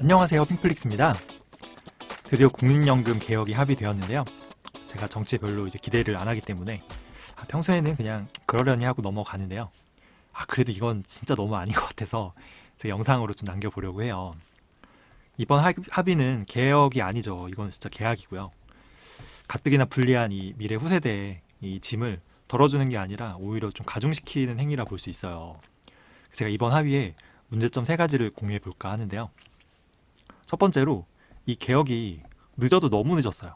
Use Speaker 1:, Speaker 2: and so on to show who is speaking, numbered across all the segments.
Speaker 1: 안녕하세요. 핑플릭스입니다. 드디어 국민연금 개혁이 합의되었는데요. 제가 정치에 별로 이제 기대를 안 하기 때문에 아, 평소에는 그냥 그러려니 하고 넘어가는데요. 아, 그래도 이건 진짜 너무 아닌 것 같아서 제가 영상으로 좀 남겨보려고 해요. 이번 합- 합의는 개혁이 아니죠. 이건 진짜 계약이고요. 가뜩이나 불리한 이 미래 후세대의 이 짐을 덜어주는 게 아니라 오히려 좀 가중시키는 행위라 볼 수 있어요. 제가 이번 합의에 문제점 세 가지를 공유해 볼까 하는데요. 첫 번째로 이 개혁이 늦어도 너무 늦었어요.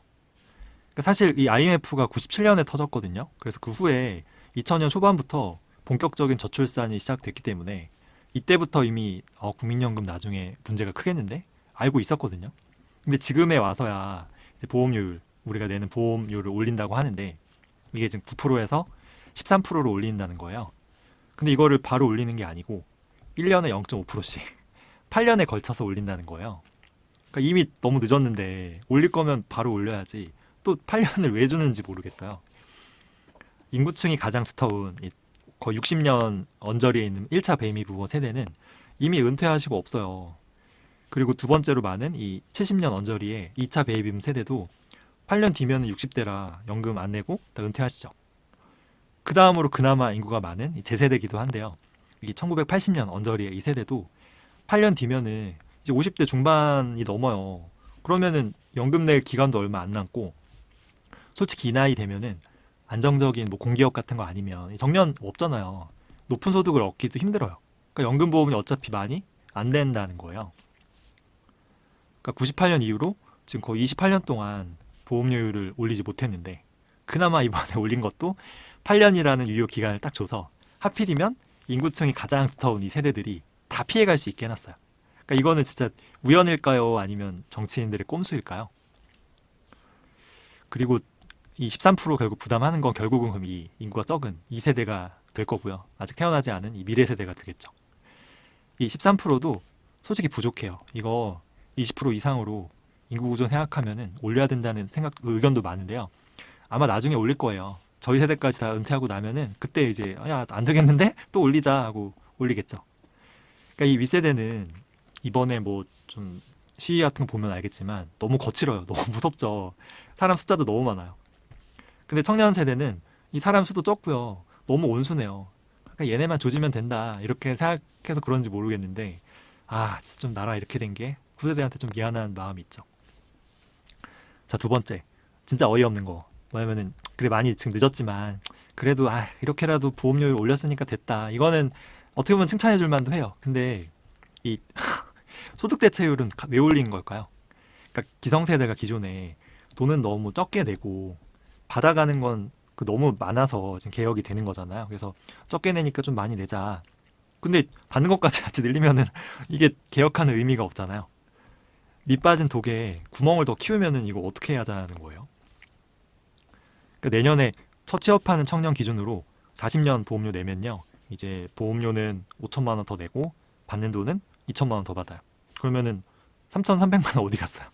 Speaker 1: 그러니까 사실 이 IMF가 97년에 터졌거든요. 그래서 그 후에 2000년 초반부터 본격적인 저출산이 시작됐기 때문에 이때부터 이미 어, 국민연금 나중에 문제가 크겠는데 알고 있었거든요. 근데 지금에 와서야 보험료율 우리가 내는 보험료를 올린다고 하는데 이게 지금 9%에서 13%로 올린다는 거예요. 근데 이거를 바로 올리는 게 아니고 1년에 0.5%씩 8년에 걸쳐서 올린다는 거예요. 그러니까 이미 너무 늦었는데 올릴 거면 바로 올려야지 또 8년을 왜 주는지 모르겠어요. 인구층이 가장 두터운 이 거의 60년 언저리에 있는 1차 베이비 부모 세대는 이미 은퇴하시고 없어요. 그리고 두 번째로 많은 이 70년 언저리의 2차 베이비붐 세대도 8년 뒤면 60대라 연금 안 내고 다 은퇴하시죠. 그 다음으로 그나마 인구가 많은 이 제세대기도 한데요. 이게 1980년 언저리의 이 세대도 8년 뒤면은 이제 50대 중반이 넘어요. 그러면은 연금 낼 기간도 얼마 안 남고 솔직히 이 나이 되면은 안정적인 뭐 공기업 같은 거 아니면 정년 없잖아요. 높은 소득을 얻기도 힘들어요. 그러니까 연금 보험이 어차피 많이 안 된다는 거예요. 그러니까 98년 이후로 지금 거의 28년 동안 보험료율을 올리지 못했는데 그나마 이번에 올린 것도 8년이라는 유효 기간을 딱 줘서 하필이면 인구층이 가장 두터운 이 세대들이 다 피해갈 수 있게 해놨어요. 그러니까 이거는 진짜 우연일까요? 아니면 정치인들의 꼼수일까요? 그리고 이 13% 결국 부담하는 건 결국은 그럼 이 인구가 적은 2세대가 될 거고요. 아직 태어나지 않은 이 미래 세대가 되겠죠. 이 13%도 솔직히 부족해요. 이거 20% 이상으로 인구 구조 생각하면은 올려야 된다는 생각 의견도 많은데요. 아마 나중에 올릴 거예요. 저희 세대까지 다 은퇴하고 나면은 그때 이제 야 안 되겠는데 또 올리자 하고 올리겠죠. 그러니까 이 윗세대는 이번에 뭐 좀 시위 같은 거 보면 알겠지만 너무 거칠어요. 너무 무섭죠. 사람 숫자도 너무 많아요. 근데 청년 세대는 이 사람 수도 적고요. 너무 온순해요. 그러니까 얘네만 조지면 된다 이렇게 생각해서 그런지 모르겠는데 아 진짜 좀 나라 이렇게 된 게 구세대한테 좀 미안한 마음이 있죠. 자 두 번째 진짜 어이없는 거 뭐냐면은 그래 많이 지금 늦었지만 그래도 아 이렇게라도 보험료를 올렸으니까 됐다 이거는 어떻게 보면 칭찬해 줄 만도 해요 근데 이 소득 대체율은 가- 왜 올린 걸까요? 그러니까 기성세대가 기존에 돈은 너무 적게 내고 받아가는 건 그 너무 많아서 지금 개혁이 되는 거잖아요. 그래서 적게 내니까 좀 많이 내자. 근데 받는 것까지 같이 늘리면은 이게 개혁하는 의미가 없잖아요. 밑 빠진 독에 구멍을 더 키우면은 이거 어떻게 하자는 거예요? 그러니까 내년에 첫 취업하는 청년 기준으로 40년 보험료 내면요. 이제 보험료는 5천만 원 더 내고 받는 돈은 2천만 원 더 받아요. 그러면은 3,300만 원 어디 갔어요?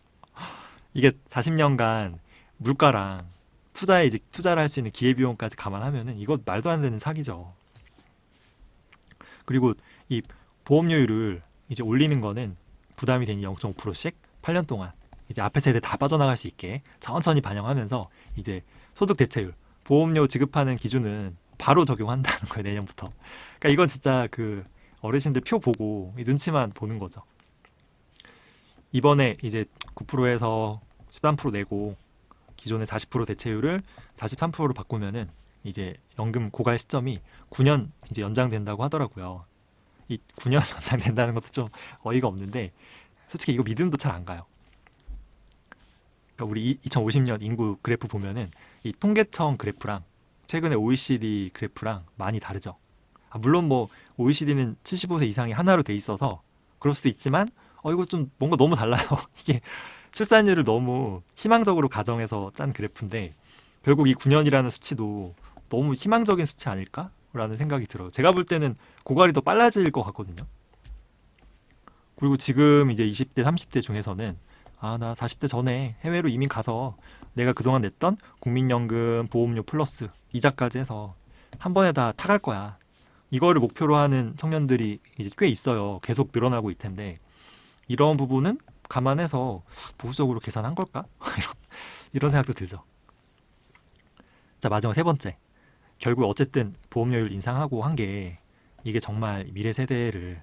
Speaker 1: 이게 40년간 물가랑 투자에 이제 투자를 할 수 있는 기회 비용까지 감안하면은 이거 말도 안 되는 사기죠. 그리고 이 보험료율을 이제 올리는 거는 부담이 되니 0.5%씩 8년 동안 이제 앞에 세대 다 빠져나갈 수 있게 천천히 반영하면서 이제 소득 대체율 보험료 지급하는 기준은 바로 적용한다는 거예요 내년부터. 그러니까 이건 진짜 그 어르신들 표 보고 이 눈치만 보는 거죠. 이번에 이제 9%에서 13% 내고 기존의 40% 대체율을 43%로 바꾸면은 이제 연금 고갈 시점이 9년 이제 연장된다고 하더라고요. 이 9년 연장된다는 것도 좀 어이가 없는데 솔직히 이거 믿음도 잘 안 가요. 그러니까 우리 이- 2050년 인구 그래프 보면은 이 통계청 그래프랑 최근에 OECD 그래프랑 많이 다르죠. 아, 물론 뭐 OECD는 75세 이상이 하나로 돼 있어서 그럴 수도 있지만 어 이거 좀 뭔가 너무 달라요. 이게 출산율을 너무 희망적으로 가정해서 짠 그래프인데 결국 이 9년이라는 수치도 너무 희망적인 수치 아닐까라는 생각이 들어요. 제가 볼 때는 고갈이 더 빨라질 것 같거든요. 그리고 지금 이제 20대, 30대 중에서는 아, 나 40대 전에 해외로 이민 가서 내가 그동안 냈던 국민연금 보험료 플러스 이자까지 해서 한 번에 다 타갈 거야. 이거를 목표로 하는 청년들이 이제 꽤 있어요. 계속 늘어나고 있을 텐데 이런 부분은 감안해서 보수적으로 계산한 걸까? 이런, 생각도 들죠. 자 마지막 세 번째. 결국 어쨌든 보험료율 인상하고 한 게 이게 정말 미래 세대를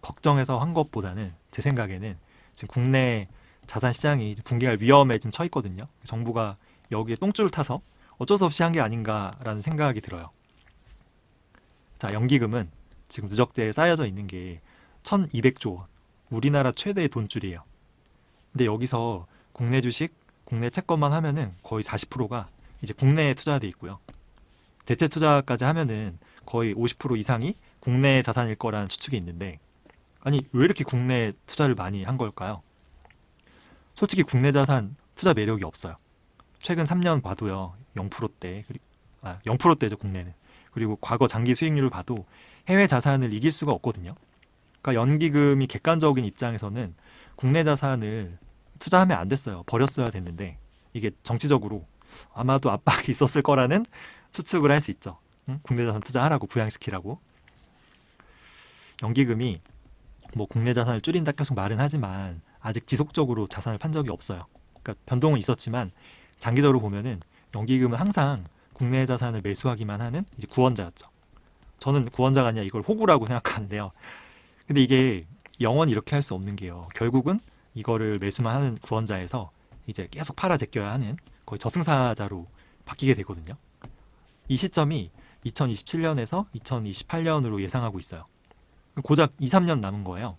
Speaker 1: 걱정해서 한 것보다는 제 생각에는 지금 국내 자산 시장이 붕괴할 위험에 지금 처해 있거든요. 정부가 여기에 똥줄을 타서 어쩔 수 없이 한 게 아닌가라는 생각이 들어요. 자, 연기금은 지금 누적대에 쌓여져 있는 게 1,200조 원. 우리나라 최대의 돈줄이에요. 근데 여기서 국내 주식, 국내 채권만 하면은 거의 40%가 이제 국내에 투자돼 있고요. 대체 투자까지 하면은 거의 50% 이상이 국내 자산일 거라는 추측이 있는데 아니 왜 이렇게 국내 투자를 많이 한 걸까요? 솔직히 국내 자산 투자 매력이 없어요. 최근 3년 봐도요 0%대 그리고 아 0%대죠 국내는 그리고 과거 장기 수익률을 봐도 해외 자산을 이길 수가 없거든요. 그러니까 연기금이 객관적인 입장에서는 국내 자산을 투자하면 안 됐어요. 버렸어야 됐는데 이게 정치적으로 아마도 압박이 있었을 거라는 추측을 할 수 있죠. 응? 국내 자산 투자하라고 부양시키라고. 연기금이 뭐 국내 자산을 줄인다 계속 말은 하지만 아직 지속적으로 자산을 판 적이 없어요. 그러니까 변동은 있었지만 장기적으로 보면은 연기금은 항상 국내 자산을 매수하기만 하는 이제 구원자였죠. 저는 구원자가 아니라 이걸 호구라고 생각하는데요. 근데 이게 영원히 이렇게 할 수 없는 게요. 결국은 이거를 매수만 하는 구원자에서 이제 계속 팔아 제껴야 하는 거의 저승사자로 바뀌게 되거든요. 이 시점이 2027년에서 2028년으로 예상하고 있어요. 고작 2, 3년 남은 거예요.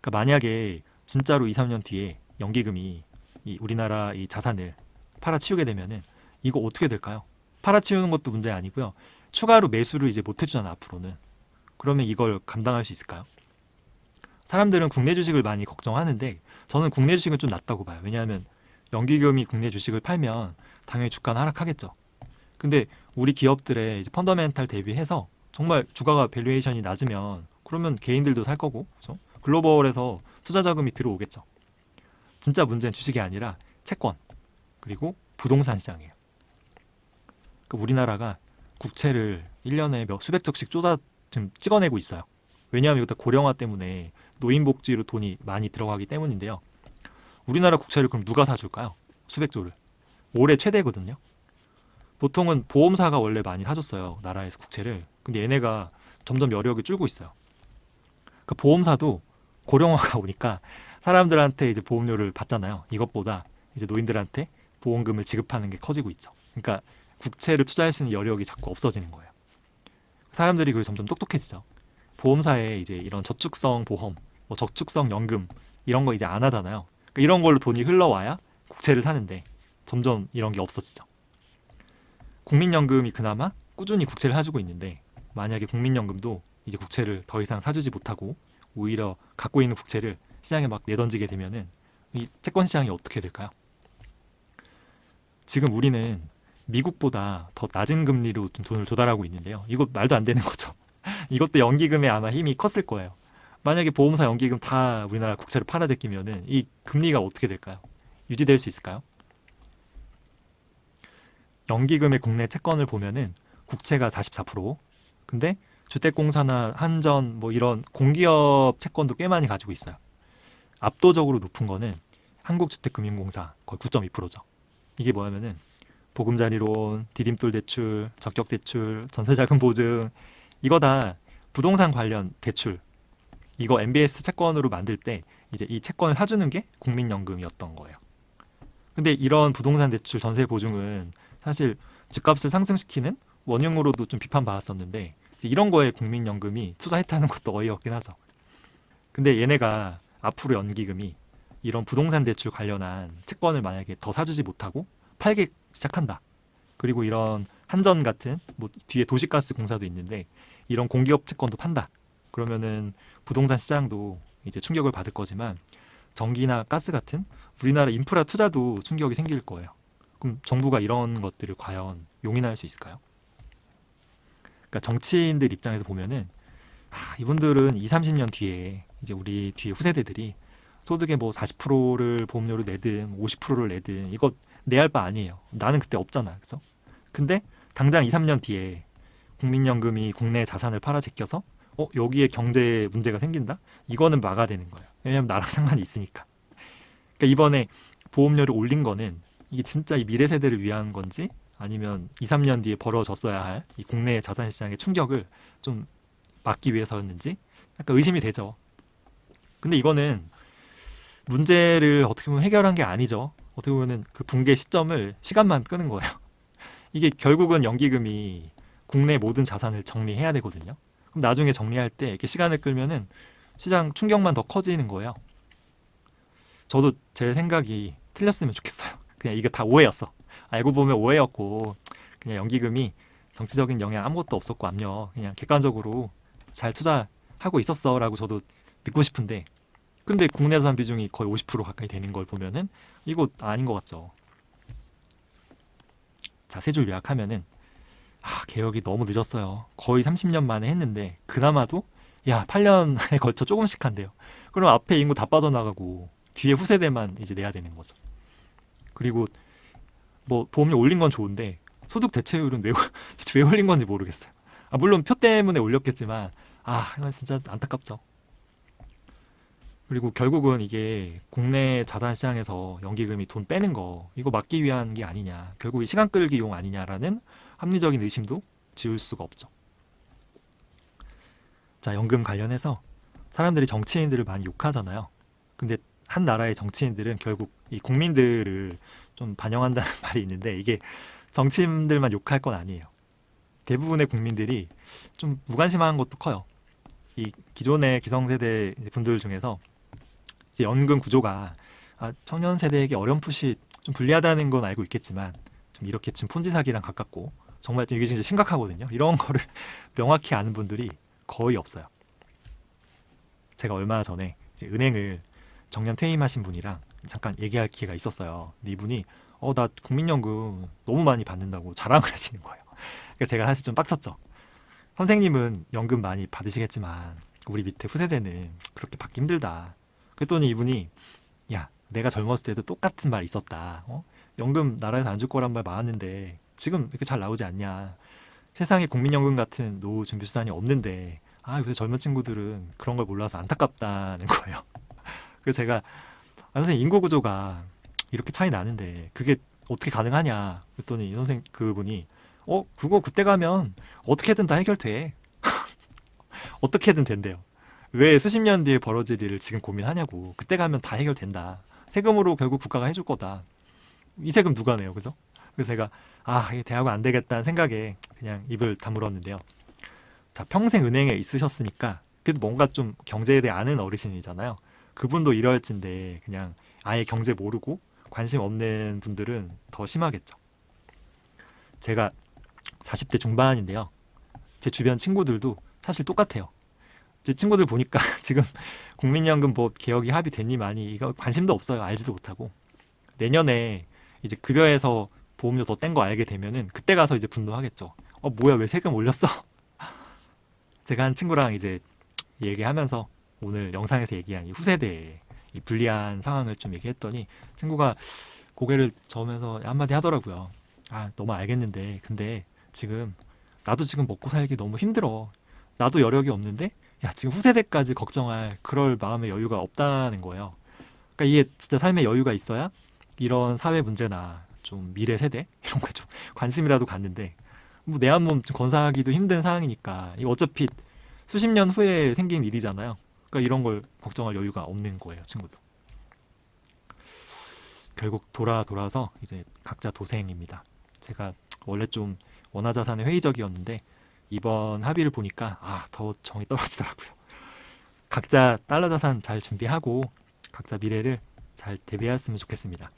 Speaker 1: 그러니까 만약에 진짜로 2, 3년 뒤에 연기금이 이 우리나라 이 자산을 팔아치우게 되면은 이거 어떻게 될까요? 팔아치우는 것도 문제 아니고요. 추가로 매수를 이제 못 해주잖아 앞으로는. 그러면 이걸 감당할 수 있을까요? 사람들은 국내 주식을 많이 걱정하는데 저는 국내 주식은 좀 낫다고 봐요. 왜냐하면 연기금이 국내 주식을 팔면 당연히 주가는 하락하겠죠. 근데 우리 기업들의 펀더멘탈 대비해서 정말 주가가 밸류에이션이 낮으면 그러면 개인들도 살 거고 그렇죠? 글로벌에서 투자 자금이 들어오겠죠. 진짜 문제는 주식이 아니라 채권 그리고 부동산 시장이에요. 그 우리나라가 국채를 1년에 몇 수백 적씩 쏟아 지금 찍어내고 있어요. 왜냐하면 이것도 고령화 때문에 노인복지로 돈이 많이 들어가기 때문인데요. 우리나라 국채를 그럼 누가 사줄까요? 수백조를. 올해 최대거든요. 보통은 보험사가 원래 많이 사줬어요. 나라에서 국채를. 근데 얘네가 점점 여력이 줄고 있어요. 그 보험사도 고령화가 오니까 사람들한테 이제 보험료를 받잖아요. 이것보다 이제 노인들한테 보험금을 지급하는 게 커지고 있죠. 그러니까 국채를 투자할 수 있는 여력이 자꾸 없어지는 거예요. 사람들이 그리고 점점 똑똑해지죠. 보험사에 이제 이런 저축성 보험, 뭐 저축성 연금 이런 거 이제 안 하잖아요. 그러니까 이런 걸로 돈이 흘러와야 국채를 사는데 점점 이런 게 없어지죠. 국민연금이 그나마 꾸준히 국채를 사주고 있는데 만약에 국민연금도 이제 국채를 더 이상 사주지 못하고 오히려 갖고 있는 국채를 시장에 막 내던지게 되면은 이 채권 시장이 어떻게 될까요? 지금 우리는 미국보다 더 낮은 금리로 좀 돈을 조달하고 있는데요. 이거 말도 안 되는 거죠. 이것도 연기금에 아마 힘이 컸을 거예요. 만약에 보험사 연기금 다 우리나라 국채를 팔아 제끼면은 이 금리가 어떻게 될까요? 유지될 수 있을까요? 연기금의 국내 채권을 보면은 국채가 44%, 근데 주택공사나 한전 뭐 이런 공기업 채권도 꽤 많이 가지고 있어요. 압도적으로 높은 거는 한국주택금융공사 거의 9.2%죠. 이게 뭐냐면은 보금자리론, 디딤돌 대출, 적격 대출, 전세자금 보증 이거 다 부동산 관련 대출 이거 MBS 채권으로 만들 때 이제 이 채권을 사주는 게 국민연금이었던 거예요. 근데 이런 부동산 대출 전세 보증은 사실 집값을 상승시키는 원흉으로도 좀 비판받았었는데 이런 거에 국민연금이 투자했다는 것도 어이없긴 하죠. 근데 얘네가 앞으로 연기금이 이런 부동산 대출 관련한 채권을 만약에 더 사주지 못하고 팔기 시작한다. 그리고 이런 한전 같은 뭐 뒤에 도시가스 공사도 있는데 이런 공기업 채권도 판다. 그러면은 부동산 시장도 이제 충격을 받을 거지만 전기나 가스 같은 우리나라 인프라 투자도 충격이 생길 거예요. 그럼 정부가 이런 것들을 과연 용인할 수 있을까요? 그러니까 정치인들 입장에서 보면은 아, 이분들은 2, 30년 뒤에 이제 우리 뒤에 후세대들이 소득의 뭐 40%를 보험료로 내든 50%를 내든 이거 내 할 바 아니에요. 나는 그때 없잖아. 그죠? 근데 당장 2, 3년 뒤에 국민연금이 국내 자산을 팔아 제껴서 어 여기에 경제 문제가 생긴다? 이거는 막아야 되는 거예요. 왜냐하면 나랑 상관이 있으니까. 그러니까 이번에 보험료를 올린 거는 이게 진짜 이 미래 세대를 위한 건지 아니면 2, 3년 뒤에 벌어졌어야 할 이 국내 자산 시장의 충격을 좀 막기 위해서였는지 약간 의심이 되죠. 근데 이거는 문제를 어떻게 보면 해결한 게 아니죠. 어떻게 보면은 그 붕괴 시점을 시간만 끄는 거예요. 이게 결국은 연기금이 국내 모든 자산을 정리해야 되거든요. 그럼 나중에 정리할 때 이렇게 시간을 끌면은 시장 충격만 더 커지는 거예요. 저도 제 생각이 틀렸으면 좋겠어요. 그냥 이거 다 오해였어. 알고 보면 오해였고 그냥 연기금이 정치적인 영향 아무것도 없었고 압력 그냥 객관적으로 잘 투자하고 있었어라고 저도 믿고 싶은데 근데 국내 자산 비중이 거의 50% 가까이 되는 걸 보면은 이거 아닌 것 같죠. 자, 세 줄 요약하면은 아, 개혁이 너무 늦었어요. 거의 30년 만에 했는데 그나마도 야, 8년에 걸쳐 조금씩 한대요. 그럼 앞에 인구 다 빠져나가고 뒤에 후세대만 이제 내야 되는 거죠. 그리고 뭐 보험료 올린 건 좋은데 소득 대체율은 왜, 왜 올린 건지 모르겠어요. 아, 물론 표 때문에 올렸겠지만 아, 이건 진짜 안타깝죠. 그리고 결국은 이게 국내 자산 시장에서 연기금이 돈 빼는 거 이거 막기 위한 게 아니냐 결국 이 시간 끌기 용 아니냐라는 합리적인 의심도 지울 수가 없죠. 자 연금 관련해서 사람들이 정치인들을 많이 욕하잖아요. 근데 한 나라의 정치인들은 결국 이 국민들을 좀 반영한다는 말이 있는데 이게 정치인들만 욕할 건 아니에요. 대부분의 국민들이 좀 무관심한 것도 커요. 이 기존의 기성세대 분들 중에서 이제 연금 구조가 아, 청년 세대에게 어렴풋이 좀 불리하다는 건 알고 있겠지만 좀 이렇게 지금 폰지 사기랑 가깝고 정말 좀 이게 진짜 심각하거든요. 이런 거를 명확히 아는 분들이 거의 없어요. 제가 얼마 전에 은행을 정년 퇴임하신 분이랑 잠깐 얘기할 기회가 있었어요. 이분이 어 나 국민연금 너무 많이 받는다고 자랑을 하시는 거예요. 그러니까 제가 사실 좀 빡쳤죠. 선생님은 연금 많이 받으시겠지만 우리 밑에 후세대는 그렇게 받기 힘들다. 그랬더니 이분이 야 내가 젊었을 때도 똑같은 말 있었다. 어? 연금 나라에서 안 줄 거란 말 많았는데 지금 이렇게 잘 나오지 않냐. 세상에 국민연금 같은 노후 준비 수단이 없는데 아 요새 젊은 친구들은 그런 걸 몰라서 안타깝다는 거예요. 그래서 제가 아, 선생님 인구 구조가 이렇게 차이 나는데 그게 어떻게 가능하냐 그랬더니 이 선생 그분이 어 그거 그때 가면 어떻게든 다 해결돼 어떻게든 된대요 왜 수십 년 뒤에 벌어질 일을 지금 고민하냐고 그때 가면 다 해결된다 세금으로 결국 국가가 해줄 거다 이 세금 누가 내요 그죠 그래서 제가 아 이게 대학은 안 되겠다는 생각에 그냥 입을 다물었는데요 자 평생 은행에 있으셨으니까 그래도 뭔가 좀 경제에 대해 아는 어르신이잖아요 그분도 이럴진데 그냥 아예 경제 모르고 관심 없는 분들은 더 심하겠죠. 제가 40대 중반인데요. 제 주변 친구들도 사실 똑같아요. 제 친구들 보니까 지금 국민연금 뭐 개혁이 합의됐니 많이 이거 관심도 없어요. 알지도 못하고 내년에 이제 급여에서 보험료 더 뗀 거 알게 되면은 그때 가서 이제 분노하겠죠. 어 뭐야 왜 세금 올렸어? 제가 한 친구랑 이제 얘기하면서 오늘 영상에서 얘기한 이 후세대의 이 불리한 상황을 좀 얘기했더니 친구가 고개를 저으면서 한마디 하더라고요. 아, 너무 알겠는데, 근데 지금 나도 지금 먹고 살기 너무 힘들어. 나도 여력이 없는데, 야, 지금 후세대까지 걱정할 그럴 마음의 여유가 없다는 거예요. 그러니까 이게 진짜 삶의 여유가 있어야 이런 사회 문제나 좀 미래 세대 이런 거에 좀 관심이라도 갖는데, 뭐 내 한 몸 건사하기도 힘든 상황이니까 이거 어차피 수십 년 후에 생긴 일이잖아요. 그러니까 이런 걸 걱정할 여유가 없는 거예요, 친구도. 결국 돌아 돌아서 이제 각자 도생입니다. 제가 원래 좀 원화자산에 회의적이었는데 이번 합의를 보니까 아, 더 정이 떨어지더라고요. 각자 달러 자산 잘 준비하고 각자 미래를 잘 대비했으면 좋겠습니다.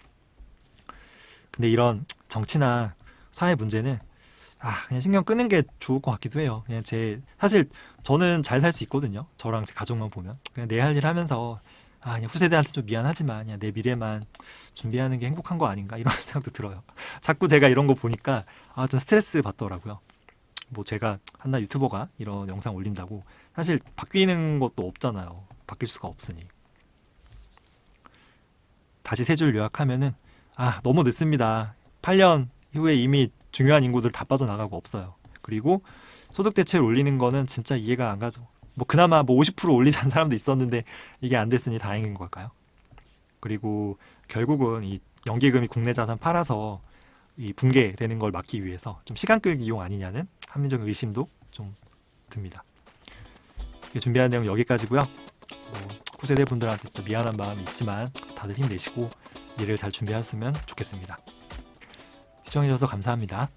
Speaker 1: 근데 이런 정치나 사회 문제는 아 그냥 신경 끄는 게 좋을 것 같기도 해요. 그냥 제 사실 저는 잘 살 수 있거든요. 저랑 제 가족만 보면 그냥 내 할 일 하면서 아 그냥 후세대한테 좀 미안하지만 그냥 내 미래만 준비하는 게 행복한 거 아닌가 이런 생각도 들어요. 자꾸 제가 이런 거 보니까 아 좀 스트레스 받더라고요. 뭐 제가 한나 유튜버가 이런 영상 올린다고 사실 바뀌는 것도 없잖아요. 바뀔 수가 없으니. 다시 세 줄 요약하면은 아 너무 늦습니다. 8년 이후에 이미 중요한 인구들 다 빠져나가고 없어요. 그리고 소득 대체를 올리는 거는 진짜 이해가 안 가죠. 뭐 그나마 뭐 50% 올리자는 사람도 있었는데 이게 안 됐으니 다행인 걸까요? 그리고 결국은 이 연기금이 국내 자산 팔아서 이 붕괴되는 걸 막기 위해서 좀 시간 끌기 이용 아니냐는 합리적인 의심도 좀 듭니다. 준비한 내용 여기까지고요. 뭐 후세대 분들한테 진짜 미안한 마음이 있지만 다들 힘내시고 일을 잘 준비하셨으면 좋겠습니다. 시청해주셔서 감사합니다.